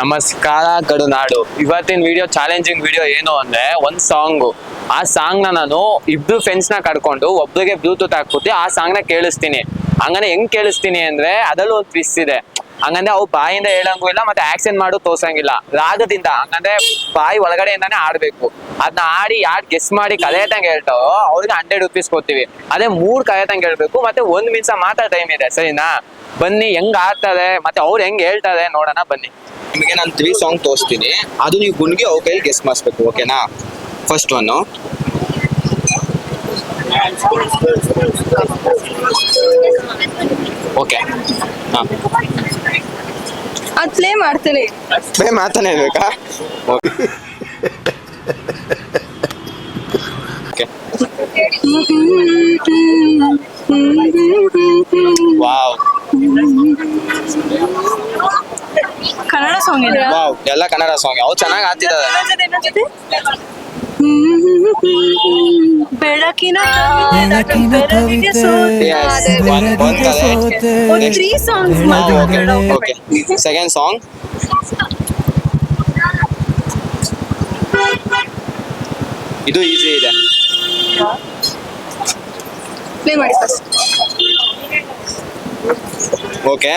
ನಮಸ್ಕಾರ ಕಡುನಾಡು. ಇವತ್ತಿನ video challenging video ಏನು ಅಂದ್ರೆ ಒಂದ್ ಸಾಂಗ್ ಆ ಸಾಂಗ್ನ ನಾನು ಇಬ್ರು ಫ್ರೆಂಡ್ಸ್ನ ಕರ್ಕೊಂಡು ಒಬ್ಬರಿಗೆ ಬ್ಲೂಟೂತ್ ಹಾಕ್ಬಿಟ್ಟು ಆ ಸಾಂಗ್ನ ಕೇಳಿಸ್ತೀನಿ. ಹಂಗನೆ ಹೆಂಗ್ ಕೇಳಿಸ್ತೀನಿ ಅಂದ್ರೆ ಅದರಲ್ಲೂ ಒಂದು ಟ್ವಿಸ್ಟ್ ಇದೆ. ಹಂಗಂದ್ರೆ ಅವು ಬಾಯಿಂದ ಹೇಳಂಗೂ ಇಲ್ಲ, ಮತ್ತೆ ಆಕ್ಷನ್ ಮಾಡು ತೋರ್ಸಂಗಿಲ್ಲ. ರಾಗದಿಂದ, ಹಂಗಂದ್ರೆ ಬಾಯಿ ಒಳಗಡೆಯಿಂದಾನೇ ಆಡ್ಬೇಕು ಅದನ್ನ ಆಡಿ ಯಾರು ಗೆಸ್ ಮಾಡಿ ಕಲಿಯತಂಗ ಹೇಳ್ತಾವೋ, ಅವ್ರಿಗೆ ಹಂಡ್ರೆಡ್ ರುಪೀಸ್ ಕೊಡ್ತೀವಿ. ಅದೇ ಮೂರ್ ಕಲಿಯತಂಗ ಹೇಳ್ಬೇಕು, ಮತ್ತೆ ಒಂದ್ ನಿಮಿಷ ಮಾತ್ರ ಟೈಮ್ ಇದೆ, ಸರಿನಾ? ಬನ್ನಿ, ಹೆಂಗ್ ಆಡ್ತಾರೆ ಮತ್ತೆ ಅವ್ರು ಹೆಂಗ್ ಹೇಳ್ತಾರೆ ನೋಡೋಣ, ಬನ್ನಿ. ನಿಮಗೆ ನಾನು ತ್ರೀ ಸಾಂಗ್ ತೋರಿಸ್ತೀನಿ. ಅದು ನೀವು ಗುಂಡ್ಗೆ ಅವ್ರ ಕೈಲಿ ಗೆಸ್ ಮಾಡಿಸ್ಬೇಕು ಓಕೆನಾ ಫಸ್ಟ್ ಒನ್ನು ಓಕೆ ಹಾಂ. ಅದು ಪ್ಲೇ ಮಾಡ್ತೀನಿ. ಪ್ಲೇ ಮಾಡ್ತಾನೆ ಇರ್ಬೇಕಾ ಓಕೆ ವಾವ್ ಕನ್ನಡ ಸಾಂಗ್ ಇದೆ ವಾವ್ ಎಲ್ಲ ಕನ್ನಡ ಸಾಂಗ್ ಅವು ಚೆನ್ನಾಗಿ ಆಡ್ತಿದ್ದಾರೆ ಬೆಳಕಿನ ಬೆಳಕಿನ ಕವಿತೆ Next. Three songs okay second song ಇದು ಈಸಿ ಇದೆ. ಪ್ಲೇ ಮಾಡಿ ಫಸ್ಟ್ ಓಕೆ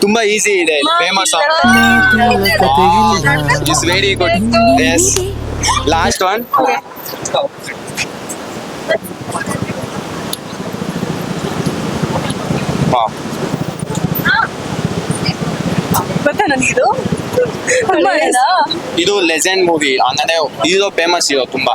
ತುಂಬಾ ಈಸಿ ಇದೆ famous is very good yes last one ಗೊತ್ತಾ ನನಗಿದು? ಇದು? ಲೆಜೆಂಡ್ ಮೂವಿ ಅಂದ್ರೆ ಇದು ಫೇಮಸ್ ಇದು ತುಂಬಾ.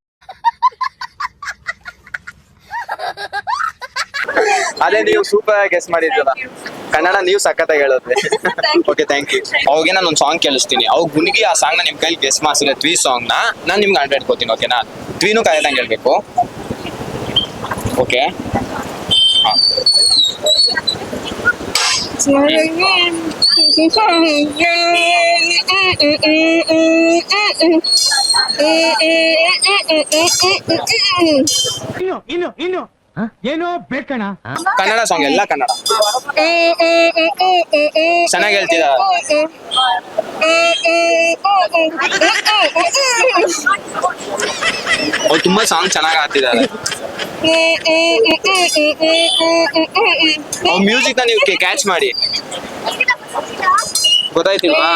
ಅದೇ ನೀವು ಸೂಪರ್ ಗೆಸ್ ಮಾಡಿದ್ರಲ್ಲ. ಕನ್ನಡ ನೀವು ಸಖತ್ತಾಗಿ ಹೇಳೋದ್ರಿ. ಓಕೆ ಥ್ಯಾಂಕ್ ಯು ಅವಾಗೆ ನಾನು ಒಂದು ಸಾಂಗ್ ಕೇಳಿಸ್ತೀನಿ. ಅವಾಗ ಗುಣಿಗಿ ಆ ಸಾಂಗ್ನ ನಿಮ್ ಕೈಲಿ ಗೆಸ್ ಮಾಡಿಸಿದ್ರೆ ತ್ರೀ ಸಾಂಗ್ನ ನಾನ್ ನಿಮ್ಗೆ ಹಂಡ್ರೆಡ್ ಕೊಡ್ತೀನಿ ಓಕೆನಾ ತ್ರೀನು ಕರೆಕ್ಟಾಗಿ ಹೇಳ್ಬೇಕು. ಓಕೆ ಇನ್ನು ಇನ್ನು ಇನ್ನು. ಏನೋ ಬೇಕಣ ಕನ್ನಡ ಸಾಂಗ್ ಎಲ್ಲ ಕನ್ನಡ ಚೆನ್ನಾಗಿ ಹೇಳ್ತಿದ ಅವ್ರು ತುಂಬಾ ಸಾಂಗ್ ಚೆನ್ನಾಗಿ ಆಡ್ತಿದ್ದಾರೆ ಅವ್ರ ಮ್ಯೂಸಿಕ್ನ ನೀವು ಕ್ಯಾಚ್ ಮಾಡಿ ಗೊತ್ತಾಯ್ತಿಲ್ವಾ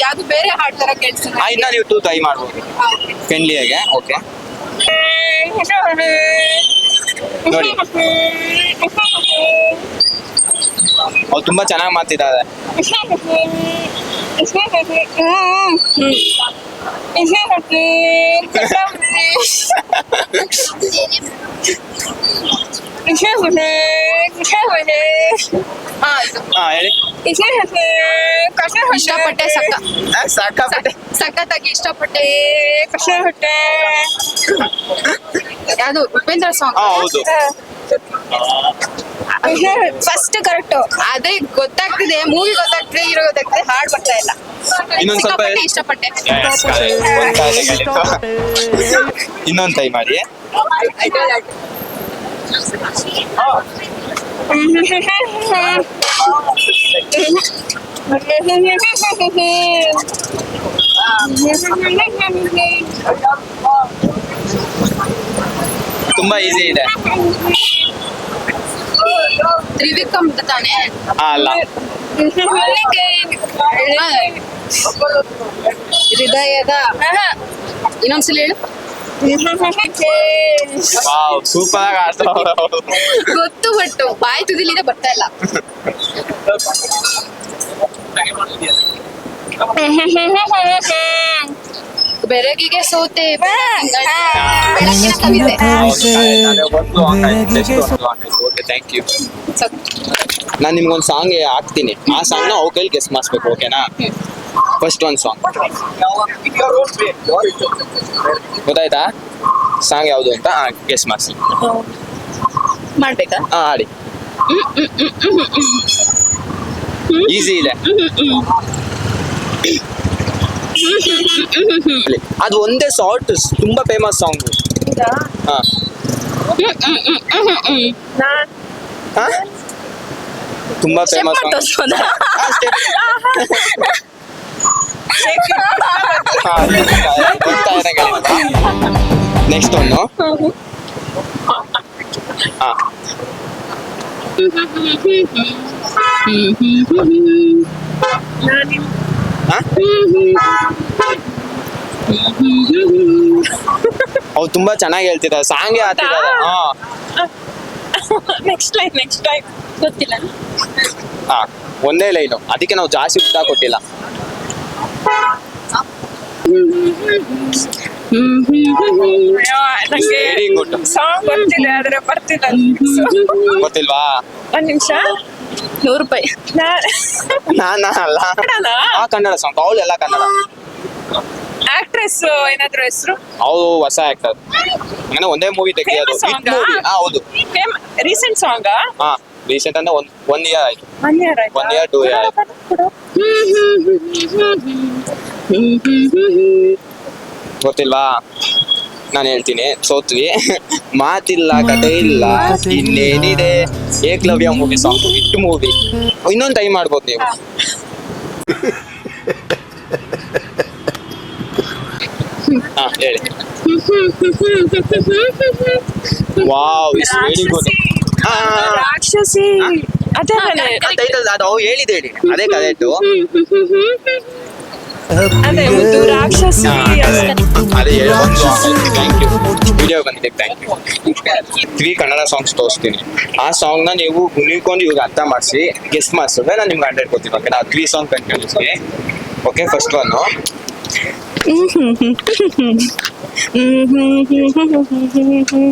ಯಾವ್ದು ಬೇರೆ ಹಾಡ್ ತರ ಕೇಳಿಸ್ತಾರೆ ಇನ್ನ ನೀವು ಟೂ ಟ್ರೈ ಮಾಡ್ಬೋದು. ಫ್ರೆಂಡ್ಲಿಯಾಗೆ ಓಕೆ ನೋಡಿ. ಅವ್ರು ತುಂಬಾ ಚೆನ್ನಾಗಿ ಮಾಡ್ತಿದ್ದಾರೆ ಹಾ ಹೇಳಿ ಇಷ್ಟಪಟ್ಟೆ ಸಕ್ಕ. ಆ, ಸಾಕಾಗ್ಬಿಟ್ಟೆ ಸಖತ್ತಾಗಿ ಇಷ್ಟಪಟ್ಟೆ ಕಷ್ಟ ಹೊಟ್ಟೆ ಯಾವುದು? ಉಪೇಂದ್ರ ಸಾಂಗ್ ಹಾ ಹೌದು. ಫಸ್ಟ್ ಕರೆಕ್ಟ್ ಅದೇ ಗೊತ್ತಾಗ್ತಿದೆ ಮೂವಿ ಗೊತ್ತಾಗ್ತಿದೆ ಇರೋ ಗೊತ್ತಾಗ್ತಿದೆ ಹಾಡ್ ಬರ್ತಾ ಇಲ್ಲ. ಇನ್ನೊಂದ್ ಸ್ವಲ್ಪ ಸಿಕ್ಕಾಪಟ್ಟೆ ಇಷ್ಟಪಟ್ಟೆ. Yes, correct. ಒಂದ್ ಕಾಲಿಗೆ ಹೇಳಿದ್ದು. ಇನ್ನೊಂದ್ ಟ್ರೈ ಮಾಡಿ. ತುಂಬಾ ಈಸಿ ಇದೆ. ತ್ರಿವಿಕ್ರಮ್ ತಾನೆ? ಹಾ ಅಲ್ಲ. ಹೃದಯದ ಇನ್ನೊಂದ್ಸಲ ಹೇಳು. ವಾವ್ ಸೂಪರ್ ಆಗಿ ಗೊತ್ತು ಬಟ್ಟು ಬಾಯಿ ತುದಿಲಿದೆ ಬರ್ತಾ ಇಲ್ಲ. ಬೆರಗಿಗೆ ಸೋತೆ ಬೆಳಕಿನ ಕವಿತೆ. ಥ್ಯಾಂಕ್ ಯು ನಾನು ನಿಮ್ಗೊಂದು ಸಾಂಗ್ ಹಾಕ್ತೀನಿ. ಆ ಸಾಂಗ್ನ ಅವ್ ಕೈಲಿ ಗೆಸ್ ಮಾಡಿಸ್ಬೇಕು ಓಕೆನಾ ಫಸ್ಟ್ ಒಂದು ಸಾಂಗ್ ಗೊತ್ತಾಯ್ತಾ? ಸಾಂಗ್ ಯಾವುದು ಅಂತ? ಗೆಸ್ ಮಾಡಿಸಿ. ಮಾಡ್ಬೇಕಾ? ಹಾ ಆಡಿ ಈಸಿ ಇದೆ. ಅದು ಒಂದೇ ಸಾಲ್ಟ್ ತುಂಬಾ ಫೇಮಸ್ ಸಾಂಗ್ ಹಾ? ತುಂಬಾ ಫೇಮಸ್ ಸಾಂಗ್ ನೆಕ್ಸ್ಟ್ ಒಂದು ಹಾ? ಅವ್ರು ತುಂಬಾ ಚೆನ್ನಾಗಿ ಹೇಳ್ತಿದ್ದಾರೆ ಸಾಂಗೇ ಆಗ್ತಿದ್ದಾರೆ ಹಾ. ನೆಕ್ಸ್ಟ್ ಲೈನ್ ನೆಕ್ಸ್ಟ್ ಟೈಮ್ ಗೊತ್ತಿಲ್ಲ. ಹಾ. ಒಂದೇ ಲೈನು. ಅದಕ್ಕೆ ನಾವು ಜಾಸ್ತಿ ಉದ್ದ ಕೊಟ್ಟಿಲ್ಲ. ವೆರಿ ಗುಡ್ ಸಾಂಗ್ ಗೊತ್ತಿದೆ ಆದ್ರೆ ಬರ್ತಿಲ್ಲ. ಗೊತ್ತಿಲ್ವಾ? ಒಂದ್ ನಿಮಿಷ. ನೂರು ರೂಪಾಯಿ ನಾನಾ ಅಲ್ಲ? ಆ ಕನ್ನಡ ಸಾಂಗ್ ಅವಳು ಎಲ್ಲ ಕನ್ನಡ. ಆಕ್ಟ್ರೆಸ್ ಏನಾದ್ರು ಹೆಸರು? ಅವಳು ಹೊಸ ಆಕ್ಟರ್ ಏನೋ ಒಂದೇ ಮೂವಿ ತೆಗೆಯೋದು ಹಿಟ್ ಮೂವಿ ಹಾ ಹೌದು. ರೀಸೆಂಟ್ ಸಾಂಗ್ ಹಾ ರೀಸೆಂಟ್ ಅಂದ್ರೆ ಒನ್ ಒನ್ ಇಯರ್ ಆಯ್ತು. ಒನ್ ಇಯರ್ ಟೂ ಇಯರ್ ಆಯ್ತು. ಗೊತ್ತಿಲ್ವಾ? ನಾನು ಹೇಳ್ತೀನಿ ಸೋತ್ವಿ. ಮಾತಿಲ್ಲ ಕತೆ ಇಲ್ಲ ಇನ್ನೇನಿದೆ? Eklavya movie song hit movie ಇನ್ನೊಂದು ಟೈಮ್ ಮಾಡ್ಬೋದು ನೀವು. ಹಾ ಹೇಳಿ. ವಾವ್ ಇಸ್ ವೆರಿ ಗುಡ್ ರಾಕ್ಷಸಿ. ಅದೇ ಟೈಟಲ್ ಅದು ಹೇಳಿದೆ ಹೇಳಿ ಅದೇ ಕರೆಕ್ಟ್ ಅದೇ ಒಂದು ರಾಕ್ಷಸಿ ಅದೇ. ಥ್ಯಾಂಕ್ ಯು ವಿಡಿಯೋ ಬಂದಿದೆ. Thank you three Kannada songs ತೋರಿಸ್ತೀನಿ. ಆ ಸಾಂಗ್ನ ನೀವು ಗುಣಿಕೊಂಡು ಇವಾಗ ಅರ್ಥ ಮಾಡಿಸಿ ಗೆಸ್ಟ್ ಮಾಡಿಸಿದ್ರೆ ನಾನು ನಿಮ್ಗೆ ಹಂಡ್ರೆಡ್ ಕೊಡ್ತೀನಿ. ಓಕೆ ನಾ three song continuously okay first one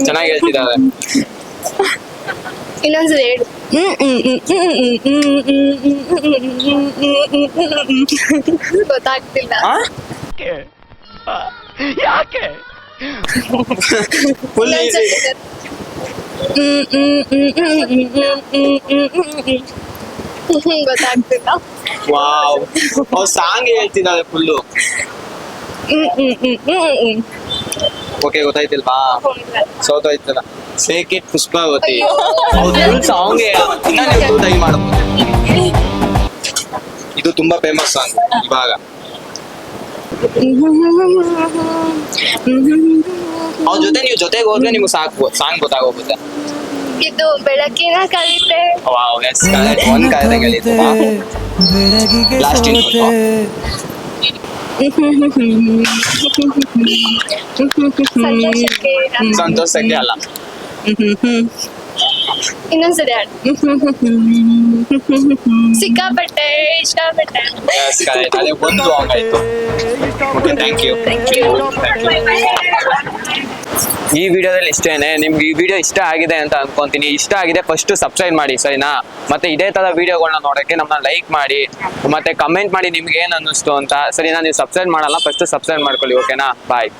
ಚೆನ್ನಾಗಿ ಹೇಳ್ತಿದ್ದಾರೆ ಇನ್ನೊಂದ್ಸಲ ಹೇಳು ಗೊತ್ತಾಗ್ತಿಲ್ಲ ಆ? ಯಾಕೆ Full ಹ್ಮ್ ಗೊತ್ತಾಗ್ತಿಲ್ಲ ವಾವ್ ಅವ್ರು ಸಾಂಗ್ ಹೇಳ್ತಿದ್ದಾರೆ ಫುಲ್ಲು ಓಕೆ ಗೊತ್ತಾಯ್ತಿಲ್ವಾ ಸೋತೋಯ್ತಲ್ಲ shake it Pushpavati full song ಇನ್ನ ನೀವು ಟ್ರೈ ಮಾಡಬಹುದು ಇದು ತುಂಬಾ ಫೇಮಸ್ ಸಾಂಗ್ ಇವಾಗ ಅವ್ರ ಜೊತೆ ನೀವು ಜೊತೆಗೆ ಹೋದ್ರೆ ನಿಮ್ಗೆ ಸಾಕು ಸಾಂಗ್ ಗೊತ್ತಾಗೋಗುತ್ತೆ ಇದು ಬೆಳಕಿನ ಕವಿತೆ ವಾವ್ ಎಸ್ ಕರೆಕ್ಟ್ ಒಂದ್ ಕರೆಕ್ಟ್ ಹೇಳಿದ್ದು ಬೆಳಗಿಗೆ Last in ಸೋತೆ ಸಂತೋಷಕ್ಕೆ ಸಂತೋಷಕ್ಕೆ ಅಲ್ಲ ಇನ್ನೊಂದ್ಸರಿ ಹಾಡು ಸಿಕ್ಕಾಪಟ್ಟೆ ಇಷ್ಟಪಟ್ಟೆ. ಎಸ್ ಕರೆಕ್ಟ್ ಅದೇ ಒಂದು ಸಾಂಗ್ ಆಯ್ತು. ಓಕೆ ಥ್ಯಾಂಕ್ ಯು ಈ ವಿಡಿಯೋದಲ್ಲಿ ಇಷ್ಟೇನೆ. ನಿಮ್ಗೆ ಈ ವಿಡಿಯೋ ಇಷ್ಟ ಆಗಿದೆ ಅಂತ ಅನ್ಕೊಂತೀನಿ. ಇಷ್ಟ ಆಗಿದೆ ಫಸ್ಟ್ ಸಬ್ಸ್ಕ್ರೈಬ್ ಮಾಡಿ ಸರಿನಾ? ಮತ್ತೆ ಇದೇ ತರ ವಿಡಿಯೋಗಳನ್ನ ನೋಡಕ್ಕೆ ನಮ್ಮನ್ನ ಲೈಕ್ ಮಾಡಿ ಮತ್ತೆ ಕಮೆಂಟ್ ಮಾಡಿ ನಿಮ್ಗೆ ಏನ್ ಅನ್ನಿಸ್ತು ಅಂತ. ಸರಿನಾ ನೀವು ಸಬ್ಸ್ಕ್ರೈಬ್ ಮಾಡಲ್ಲ ಫಸ್ಟ್ ಸಬ್ಸ್ಕ್ರೈಬ್ ಮಾಡ್ಕೊಳ್ಳಿ ಓಕೆನಾ ಬಾಯ್